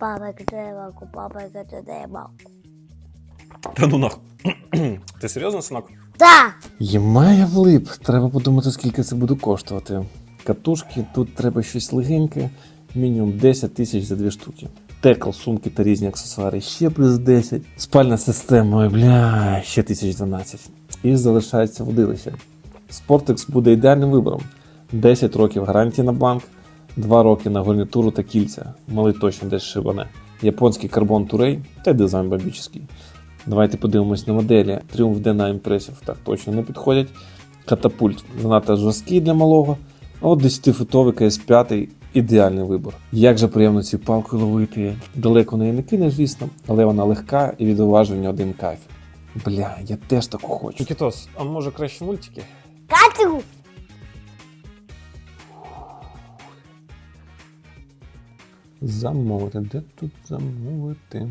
Папа катебаку, папа катебаку. Та ну нах. Ти серйозно, синок? Да! Ємає влип. Треба подумати, скільки це буде коштувати. Катушки, тут треба щось легеньке, мінімум 10 тисяч за дві штуки. Текл, сумки та різні аксесуари ще плюс 10. Спальна система, ой, бля, ще 1012. І залишається водилище. Спортекс буде ідеальним вибором. 10 років гарантії на банк, 2 роки на гарнітуру та кільця. Малий точно десь шибане. Японський карбон турей та й дизайн бомбічний. Давайте подивимось на моделі. Тріумф D на імпресів так точно не підходять. Катапульт занадто жорсткий для малого. А от 10-футовий КС5 ідеальний вибор. Як же приємно цю палку ловити. Далеко неї не кинеш, звісно, але вона легка і від уваження один кайф. Бля, я теж таку хочу. Нікітос, а може краще мультики? Катю! Замовити, де тут замовити?